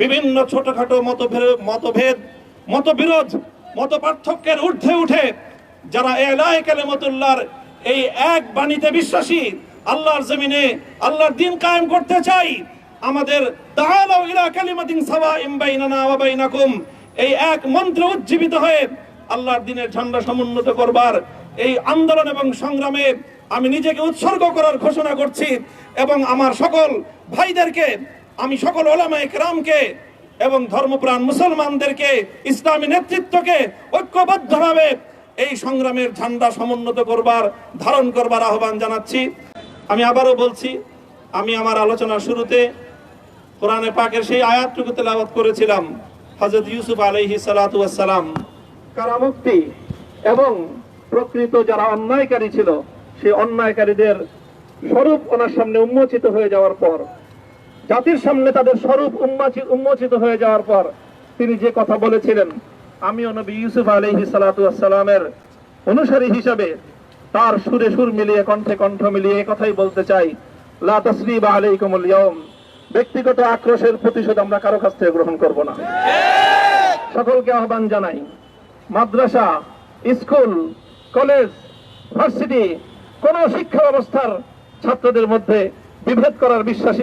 বিভিন্ন ছোটখাটো মতভেদ মতভেদ, মতবিরোধ মত পার্থক্যের ঊর্ধ্বে উঠে যারা এলায় কালেমতুল্লাহর এই এক বাণীতে বিশ্বাসী, আল্লাহর জমিনে আল্লাহর দিন কায়েম করতে চাই, আমাদের তাআলাউ ইলা কালিমাতিন সাওয়াইম বাইনানা ওয়া বাইনাকুম। এই এক মন্ত্রে উজ্জীবিত হয়ে আল্লাহর দিনের ঝান্ডা সমুন্নত করবার এই আন্দোলন এবং সংগ্রামে আমি নিজেকে উৎসর্গ করার ঘোষণা করছি এবং আমার সকল ভাইদেরকে আমি সকল ওলামা একরামকে এবং ধর্মপ্রাণ মুসলমানদেরকে ইসলামী নেতৃত্বকে ঐক্যবদ্ধভাবে এই সংগ্রামের ঝান্ডা সমুন্নত করবার, ধারণ করবার আহ্বান জানাচ্ছি। আমি আবারও বলছি, আমি আমার আলোচনার শুরুতে কোরআনে পাকের সেই আয়াতটুকু তেলাওয়াত করেছিলাম, হযরত ইউসুফ আলহি সালাতু ওয়াসসালাম। কারামুক্তি এবং প্রকৃত যারা অন্যায়কারী ছিল, সেই অন্যায়কারীদের স্বরূপ ওনার সামনে উন্মোচিত হয়ে যাওয়ার পর জাতির সামনে তাদের স্বরূপ উন্মোচি- উন্মোচিত হয়ে যাওয়ার পর তিনি যে কথা বলেছিলেন, আমিও নবী ইউসুফ আলাইহি সালাতু ওয়াসসালামের অনুসারী হিসাবে তার সুরে সুর মিলিয়ে, কণ্ঠে কণ্ঠ মিলিয়ে কথাই বলতে চাই। ব্যক্তিগত আক্রোশের প্রতিশোধ আমরা কারও কাছ থেকে গ্রহণ করব না। সকলকে আহ্বান জানাই, মাদ্রাসা, স্কুল, কলেজ, ভার্সিটি, কোন শিক্ষা ব্যবস্থার ছাত্রদের মধ্যে বিভেদ করার বিশ্বাসী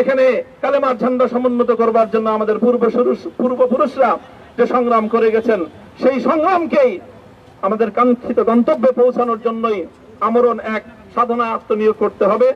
এখানে কালেমার ঝান্ডা সমুন্নত করবার জন্য আমাদের পূর্ব পূর্বপুরুষরা যে সংগ্রাম করে গেছেন, সেই সংগ্রামকেই আমাদের কাঙ্ক্ষিত গন্তব্যে পৌঁছানোর জন্যই আমরণ এক সাধনা আত্মনিয়োগ করতে হবে।